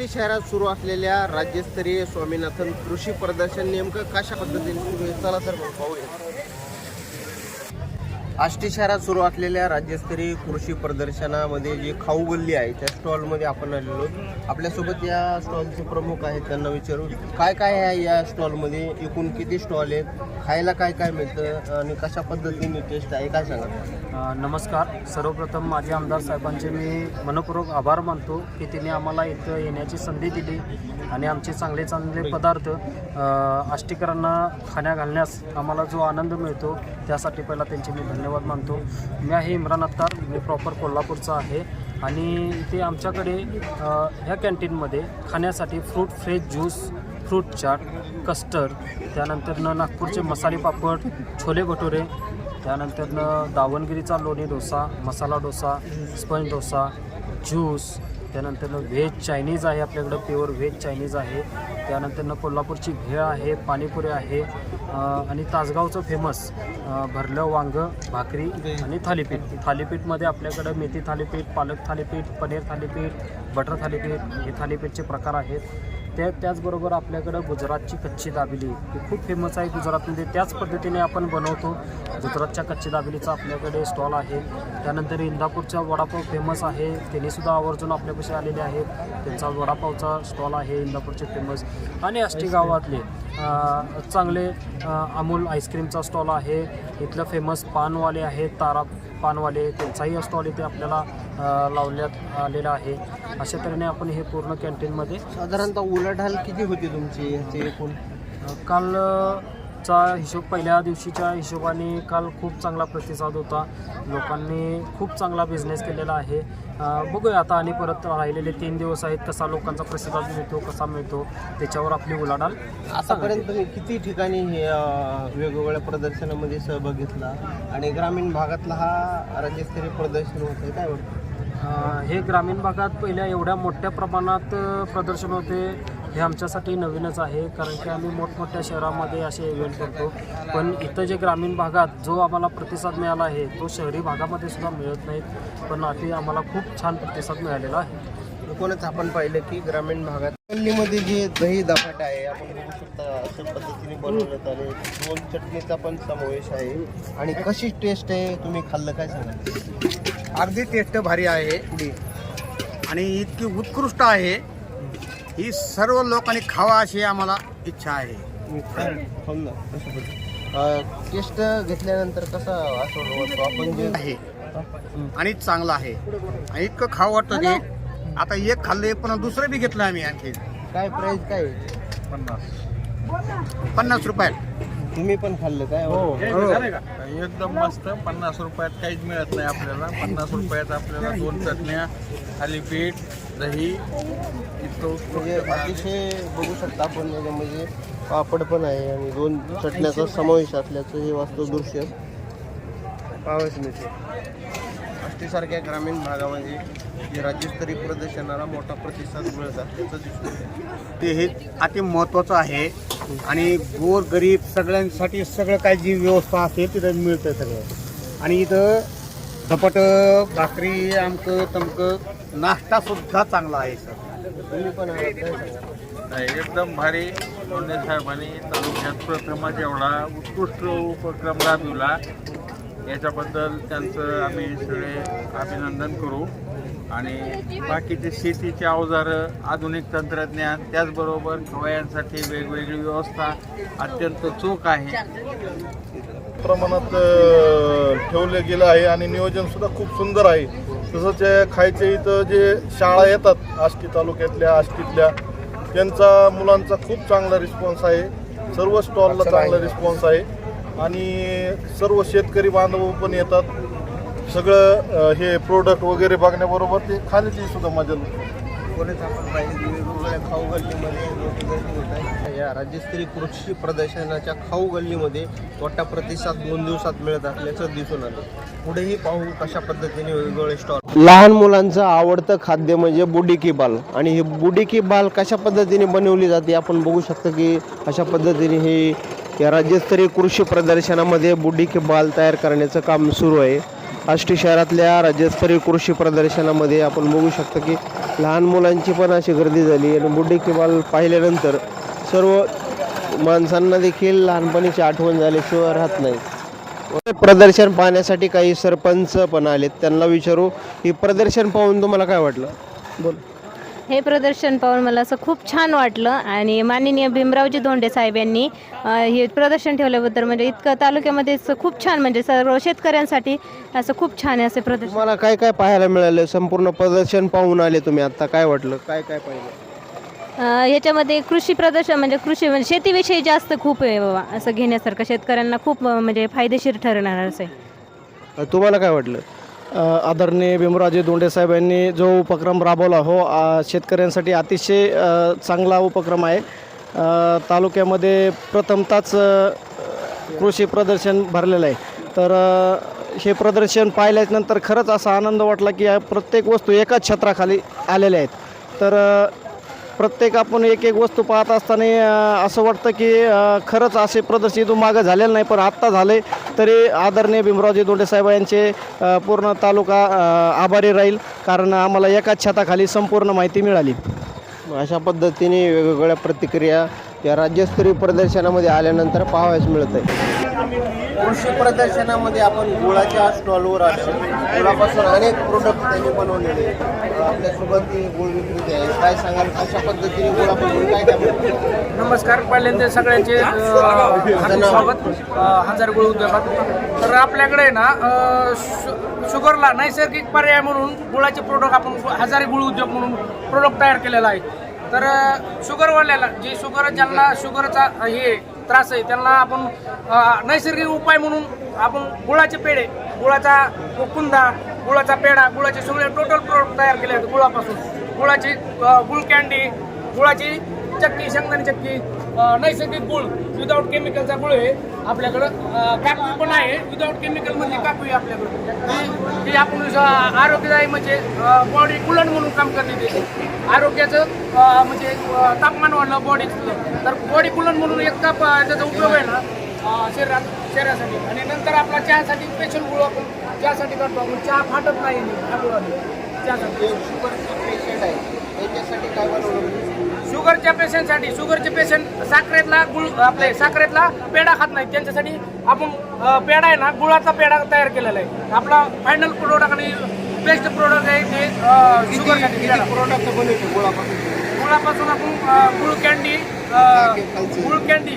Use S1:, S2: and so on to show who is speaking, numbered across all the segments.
S1: आष्टी शहरात सुरू असलेल्या राज्यस्तरीय स्वामीनाथन कृषी प्रदर्शन नेमकं कशा पद्धतीने सुरू आहे? चला तर मग पाहूया. आष्टी शहरात सुरू असलेल्या राज्यस्तरीय कृषी प्रदर्शनामध्ये जी खाऊ गल्ली आहे त्या स्टॉलमध्ये आपण आलेलो आपल्यासोबत या स्टॉलचे प्रमुख आहेत त्यांना विचारू काय काय आहे या स्टॉलमध्ये एकूण किती स्टॉल आहेत खायला काय काय मिळतं आणि कशा पद्धतीने टेस्ट आहे काय सांगा
S2: नमस्कार. सर्वप्रथम माझे आमदार साहेबांचे मी मनपूर्वक आभार मानतो की त्यांनी आम्हाला इथं येण्याची संधी दिली आणि आमचे चांगले चांगले पदार्थ आष्टीकरांना खाण्या घालण्यास आम्हाला जो आनंद मिळतो त्यासाठी पहिला त्यांचे मी धन्यवाद मानतो. मी आहे इम्रान अत्तार मी प्रॉपर कोल्हापूरचा आहे. आणि इथे आमच्याकडे ह्या कॅन्टीनमध्ये खाण्यासाठी fruit fresh juice fruit chaat custard त्यानंतरनं नागपूरचे मसाले पापड छोले भटुरे त्यानंतरनं दावणगिरीचा लोणी डोसा मसाला डोसा स्पंज डोसा ज्यूस त्यानंतरनं व्हेज चायनीज आहे आपल्याकडं प्युअर व्हेज चायनीज आहे. त्यानंतरनं कोल्हापूरची भेळ आहे पाणीपुरी आहे आणि तासगावचं फेमस भरलं वांगं भाकरी आणि थालीपीठ. थालीपीठमध्ये आपल्याकडं मेथी थालीपीठ पालक थालीपीठ पनीर थालीपीठ बटर थालीपीठ हे थालीपीठचे प्रकार आहेत. त्या त्याचबरोबर आपल्याकडं गुजरातची कच्ची दाबिली ही खूप फेमस आहे गुजरातमध्ये. त्याच पद्धतीने आपण बनवतो. गुजरातच्या कच्ची दाबिलीचा आपल्याकडे स्टॉल आहे. त्यानंतर इंदापूरचा वडापाव फेमस आहे. त्यांनीसुद्धा आवर्जून आपल्यापाशी आलेले आहेत. त्यांचा वडापावचा स्टॉल आहे इंदापूरचे फेमस आणि आष्टी गावातले चांगले अमूल आईस्क्रीमचा स्टॉल आहे. इथलं फेमस पानवाले आहेत तारा पानवाले. त्यांचाही स्टॉल इथे आपल्याला लावण्यात आलेला आहे. अशा तऱ्हेने आपण हे पूर्ण कॅन्टीनमध्ये
S1: साधारणतः उलाढाल किती होती तुमची ह्याचे एकूण?
S2: काल अ, चा हिशोब पहिल्या दिवशीच्या हिशोबाने काल खूप चांगला प्रतिसाद होता. लोकांनी खूप चांगला बिझनेस केलेला आहे. बघूया आता आणि परत राहिलेले तीन दिवस आहेत कसा लोकांचा प्रतिसाद मिळतो कसा मिळतो त्याच्यावर आपली उलाढाल
S1: आतापर्यंत किती ठिकाणी हे वेगवेगळ्या प्रदर्शनामध्ये सहभाग घेतला? आणि ग्रामीण भागातला हा राज्यस्तरीय प्रदर्शन होत आहे काय वाटतं?
S2: हे ग्रामीण भागात पहिल्या एवढ्या मोठ्या प्रमाणात प्रदर्शन होते हे आमच्यासाठी नवीनच आहे. कारण की आम्ही मोठमोठ्या शहरामध्ये असे इव्हेंट करतो. पण इथं जे ग्रामीण भागात जो आम्हाला प्रतिसाद मिळाला आहे तो शहरी भागामध्ये सुद्धा मिळत नाही पण आधी आम्हाला खूप छान प्रतिसाद मिळालेला आहे.
S1: एकूणच आपण पाहिलं की ग्रामीण भागात गल्लीमध्ये जे दही दपाट आहे आपण बघू शकता अशा पद्धतीने बनवण्यात आले. दोन चटणीचा पण समावेश आहे. आणि कशी टेस्ट आहे तुम्ही खाल्लं काय सांगा
S3: अगदी टेस्ट भारी आहे आणि इतकी उत्कृष्ट आहे. ही सर्व लोकांनी खावा अशी आम्हाला इच्छा आहे.
S1: टेस्ट घेतल्यानंतर कसा असं वाटतो? आपण जे
S3: आहे. आणि चांगलं आहे. आणि इतकं खावं वाटतं ते आता एक खाल्लं पण दुसरं बी घेतलं आम्ही आणखी.
S1: काय प्राइस काय? आहे?
S3: पन्नास रुपयात
S1: तुम्ही पण खाल्लं काय?
S3: हो.
S4: एकदम मस्त पन्नास रुपयात काहीच मिळत नाही आपल्याला. पन्नास रुपयात आपल्याला दोन चटण्या थालीपीठ दही इतकं
S1: म्हणजे अतिशय बघू शकता आपण याच्यामध्ये पापड पण आहे आणि दोन चटण्याचा समावेश असल्याचं हे वास्तव दृश्य पाहावयास मिळते. आष्टीसारख्या ग्रामीण भागामध्ये जे राज्यस्तरीय प्रदर्शनाला मोठा प्रतिसाद मिळत असल्याचं दिसून येतं.
S3: ते हे अति महत्त्वाचं आहे आणि गोर गरीब सगळ्यांसाठी सगळं काय जी व्यवस्था असेल तिथं मिळतं सगळं. आणि इथं धपट भाकरी आमकं तमकं नाश्ता सुद्धा चांगला आहे सर.
S1: तुम्ही पण
S4: एकदम भारी. लोंढे साहेबांनी तालुक्यात प्रथमच एवढा उत्कृष्ट उपक्रम राबविला. याच्याबद्दल त्यांचं आम्ही सगळे अभिनंदन करू. आणि बाकीचे शेतीचे अवजारं आधुनिक तंत्रज्ञान त्याचबरोबर खवयांसाठी वेगवेगळी व्यवस्था अत्यंत चोख आहे.
S5: प्रमाणात ठेवलं गेलं आहे आणि नियोजन सुद्धा खूप सुंदर आहे. तसंच खायचे इथं जे शाळा येतात आष्टी तालुक्यातल्या आष्टीतल्या त्यांचा मुलांचा खूप चांगला रिस्पॉन्स आहे. सर्व स्टॉलला चांगला रिस्पॉन्स आहे. आणि सर्व शेतकरी बांधव पण येतात. सगळं हे प्रोडक्ट वगैरे बघण्याबरोबर ते खाण्याची सुद्धा मजा
S1: खाऊ गल्लीमध्ये या राज्यस्तरीय कृषी प्रदर्शनाच्या खाऊ गल्लीमध्ये मोठा प्रतिसाद दोन दिवसात मिळत असल्याचं दिसून आलं. पुढेही पाहू कशा पद्धतीने वेगवेगळे स्टॉल लहान मुलांचं आवडतं खाद्य म्हणजे बुडी की बाल. आणि ही बुडी की बाल कशा पद्धतीने बनवली जाते आपण बघू शकतो की अशा पद्धतीने हे या राज्यस्तरीय कृषी प्रदर्शनामध्ये बुडी बाल तयार करण्याचं काम सुरू आहे. आष्टी शहरातल्या राज्यस्तरीय कृषी प्रदर्शनामध्ये आपण बघू शकतो की लहान मुलांची पण अशी गर्दी झाली आणि बुड्डी बाल पाहिल्यानंतर सर्व माणसांना देखील लहानपणीची आठवण झाल्याशिवाय राहत नाही. प्रदर्शन पाहण्यासाठी काही सरपंच पण आलेत. त्यांना विचारू की प्रदर्शन पाहून तुम्हाला काय वाटलं? बोल.
S6: हे प्रदर्शन पाहून मला असं खूप छान वाटलं. आणि माननीय भीमरावजी धोंडे साहेब यांनी हे प्रदर्शन ठेवल्याबद्दल म्हणजे इतकं तालुक्यामध्ये खूप छान म्हणजे सर्व शेतकऱ्यांसाठी असं खूप छान आहे असे प्रदर्शन.
S1: तुम्हाला काय काय पाहायला मिळालं? संपूर्ण प्रदर्शन पाहून आले तुम्ही आता. काय वाटलं? काय काय पाहिलं?
S6: अ, याच्यामध्ये कृषी प्रदर्शन म्हणजे कृषी म्हणजे शेतीविषयी जास्त खूप आहे बाबा. असं घेण्यासारखं शेतकऱ्यांना खूप अ, म्हणजे फायदेशीर ठरणार असं आहे.
S1: तुम्हाला काय वाटलं?
S7: आदरणीय भीमराजे दोंडे साहेब यांनी जो उपक्रम राबवला हो शेतकऱ्यांसाठी अतिशय चांगला उपक्रम आहे. तालुक्यामध्ये प्रथमताच कृषी प्रदर्शन भरलेलं आहे. तर हे प्रदर्शन पाहिल्यानंतर खरंच असा आनंद वाटला की या प्रत्येक वस्तू एकाच छत्राखाली आलेल्या आहेत. तर प्रत्येक आपण एक एक वस्तू पाहत असताना असं वाटतं की खरंच असे प्रदर्शन इथून मागं झालेलं नाही पण आत्ता झाले तरी आदरणीय भीमरावजी दोंडे साहेब यांचे पूर्ण तालुका आभारी राहील. कारण आम्हाला एकाच छताखाली संपूर्ण माहिती मिळाली.
S1: अशा पद्धतीने वेगवेगळ्या प्रतिक्रिया या राज्यस्तरीय प्रदर्शनामध्ये आल्यानंतर पाहावयास मिळत आहे कृषी प्रदर्शनामध्ये आपण गुळाच्या स्टॉलवर असतो गुळापासून अनेक प्रोडक्ट त्यांनी बनवलेले. आपल्यासोबत ते गुळ विक्रेते आहे काय सांगाल? अशा पद्धतीने गुळापासून काय काय?
S8: नमस्कार पहिल्यांदा सगळ्यांचे अ, स्वागत. अ, हजार गुळ उद्योगात. तर आपल्याकडे ना अ, शु- शुगरला नैसर्गिक पर्याय म्हणून गुळाचे प्रोडक्ट आपण हजारी गुळ उद्योग म्हणून प्रोडक्ट तयार केलेला आहे. तर शुगरवाल्याला जे शुगर ज्यांना शुगरचा हे त्रास आहे त्यांना आपण नैसर्गिक उपाय म्हणून आपण गुळाचे पेढे गुळाचा कुंदा गुळाचा पेढा गुळाचे सगळे टोटल प्रोडक्ट तयार केले आहेत गुळापासून. गुळाची गुळ कॅन्डी गुळाची चक्की शेंगदाणी चक्की नैसर्गिक गुळ विदाऊट केमिकलचा गुळ आहे. आपल्याकडं काकवी पण आहे. विदाऊट केमिकल म्हणजे काकवी आहे आपल्याकडं. ती- आपण आरोग्यदायी म्हणजे बॉडी कुलण म्हणून काम करते ते. आरोग्याचं म्हणजे तापमान वाढलं बॉडीचं तर बॉडी कुलण म्हणून एक ताप त्याचा उपयोग आहे ना शरीरात शरीरासाठी. आणि नंतर आपला चहासाठी स्पेशल गुळ आपण चहासाठी करतो आपण. चहा फाटत नाही. गुळाने चहासाठी.
S1: शुगरचे पेशंट आहे. त्याच्यासाठी काय बनवलं?
S8: शुगरच्या पेशंटसाठी शुगरचे पेशंट साखरेतला गुळ आपले साखरेतला पेढा खात नाहीत. त्यांच्यासाठी आपण पेढा आहे ना गुळाचा पेढा तयार केलेला आहे. आपला फायनल प्रोडक्ट आणि बेस्ट प्रोडक्ट आहे ते शुगरसाठी.
S1: प्रोडक्ट बनवते गुळापासून?
S8: गुळापासून आपण गुळ कॅन्डी गुळ कॅन्डी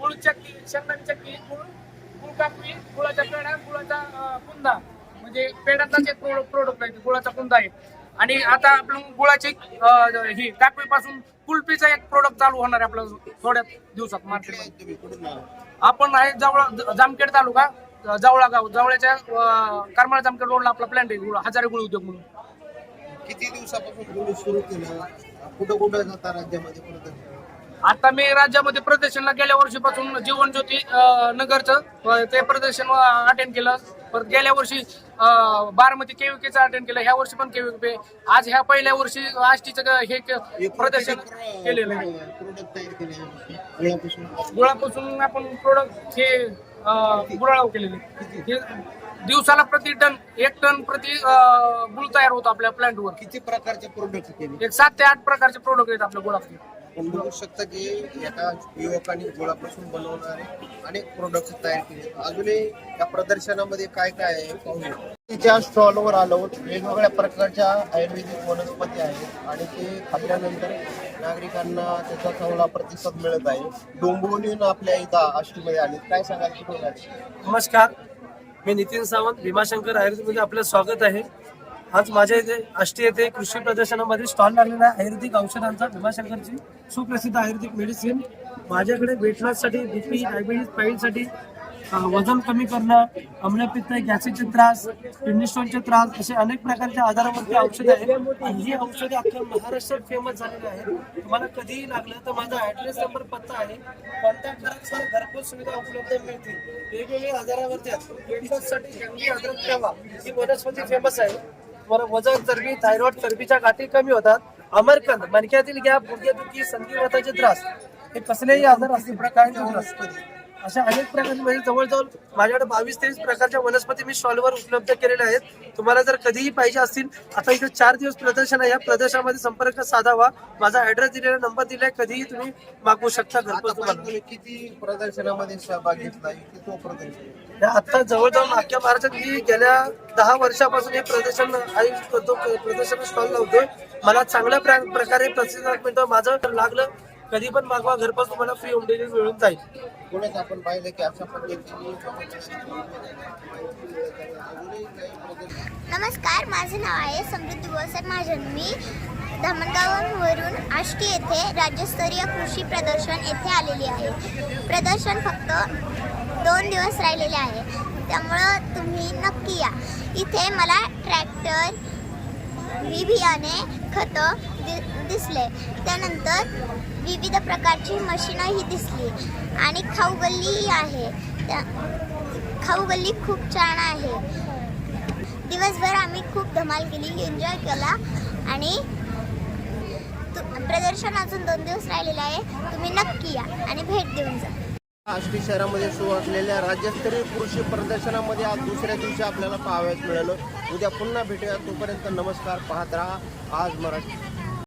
S8: गुळ चक्की शेंगदाणी चक्की गुळ गुळ कापी गुळाचा पेढा गुळाचा कुंदा. म्हणजे पेढ्याचाच एक प्रोडक्ट आहे गुळाचा कुंदा आहे. आणि आता आपण गुळाची ही काकवीपासून कुल्फीचा एक प्रोडक्ट चालू होणार आहे आपलं थोड्या दिवसात मार्केटमध्ये आपण आहे जवळ जामखेड तालुका जवळा गाव जवळच्या अ, करमाळ जामखेड रोडला आपला प्लॅन्ट आहे गुळ हजारे गुळ उद्योग म्हणून.
S1: किती दिवसापासून तुम्ही सुरू केलं? कुठं कुठं जाता राज्यामध्ये
S8: आता मी राज्यामध्ये प्रदर्शनला गेल्या वर्षीपासून जीवन ज्योती नगरचं ते प्रदर्शन अटेंड केलं. परत गेल्या वर्षी बारामती केविकेचं अटेंड केलं ह्या वर्षी पण केविके आज ह्या पहिल्या वर्षी आष्टीचं हे प्रदर्शन केलेलं आहे.
S1: गुळापासून.
S8: आपण प्रोडक्ट हे गुळाळाव केलेले दिवसाला प्रति टन एक टन प्रति गुळ तयार होतो आपल्या प्लांटवर
S1: किती प्रकारचे प्रोडक्ट केले?
S8: एक सात ते आठ प्रकारचे प्रोडक्ट आहेत आपल्या गुळातले
S1: आपण बघू शकता की एका युवकांनी गुळापासून बनवणारे अनेक प्रोडक्ट तयार केले. अजूनही या प्रदर्शनामध्ये काय काय आहे पाहूया तिच्या स्टॉलवर आलो. वेगवेगळ्या प्रकारच्या आयुर्वेदिक वनस्पती आहेत आणि ते खाल्ल्यानंतर नागरिकांना त्याचा चांगला प्रतिसाद मिळत आहे. डोंबिवलीहून आपल्या इथं आष्टीमध्ये आले. काय सांगाल?
S9: नमस्कार. मी नितीन सावंत भीमाशंकर आयुर्वेदमध्ये आपलं स्वागत आहे. आज माझ्या इथे आष्टी येथे कृषी प्रदर्शनामध्ये स्टॉल लागलेला आहे. आयुर्वेदिक औषधांचा भीमाशंकरची सुप्रसिद्ध आयुर्वेदिक मेडिसिन माझ्याकडे वेटलॉससाठी बीपी डायबिटीज पाईलसाठी वजन कमी करणं अम्लपित्त गॅसेचे त्रास किडनी स्टोनचे त्रास असे अनेक प्रकारच्या आजारावरती औषधं आहेत. आणि ही औषधे आपल्या महाराष्ट्रात फेमस झालेली आहेत. तुम्हाला कधीही लागलं तर माझा ऍड्रेस नंबर पत्ता आहे. कॉन्टॅक्ट करा तुम्हाला घरपोच सुविधा उपलब्ध मिळतील. वेगवेगळ्या आजारावरती वेटलॉससाठी जंगली अद्रक ठेवा. ही वनस्पती फेमस आहे. वजन चरबी थायरॉइड चरबीच्या गाठी कमी होतात. अमरकंद मणक्यातील गॅप गुडघेदुखी संधिवाताचे त्रास. हे कसलेही आजार असतील काय त्रास अशा अनेक प्रकारचे म्हणजे जवळजवळ माझ्याकडे बावीस तेवीस प्रकारच्या वनस्पती मी स्टॉलवर उपलब्ध केलेल्या आहेत. तुम्हाला जर कधीही पाहिजे असतील आता इथे चार दिवस प्रदर्शन आहे. या प्रदर्शनामध्ये संपर्क साधावा. माझा ऍड्रेस दिलेला नंबर दिलाय. कधीही तुम्ही मागवू शकता. घरपोच तुम्हाला.
S1: किती प्रदर्शनामध्ये सहभाग घेतला किती प्रदर्शन?
S9: आता जवळजवळ अख्ख्या महाराष्ट्रात मी गेल्या दहा वर्षापासून हे प्रदर्शन आयोजित करतो. प्रदर्शन स्टॉल लावतोय मला चांगल्या प्र- प्रकारे प्रतिसाद मिळतो. माझं लागलं. कधी पण मागवा घरपोच तुम्हाला फ्री होम डिलिव्हरी मिळून जाईल.
S1: पुण्यात आपण पाहिलं की अशा पद्धतीने
S10: नमस्कार माझे नाव आहे समृद्धी बोसाहेब महाजन मी धामणगाववरून आष्टी येथे राज्यस्तरीय कृषी प्रदर्शन येथे आलेली आहे. प्रदर्शन फक्त दोन दिवस राहिलेले आहे. त्यामुळं तुम्ही नक्की या. इथे मला ट्रॅक्टर बी बियाणे खतं दि दिसले. त्यानंतर विविध प्रकारची मशीनंही दिसली. आणि खाऊबल्लीही आहे. त्या खाऊ गल्ली खूप छान आहे. दिवसभर आम्ही खूप धमाल केली एन्जॉय केला. आणि तु- प्रदर्शन अजून दोन दिवस राहिलेलं आहे. तुम्ही नक्की या आणि भेट देऊन जा.
S1: आष्टी शहरामध्ये सुरू असलेल्या राज्यस्तरीय कृषी प्रदर्शनामध्ये आज दुसऱ्या दिवशी आपल्याला पाहावयास मिळालं. उद्या पुन्हा भेटूया. तोपर्यंत नमस्कार पाहत राहा. आज मराठी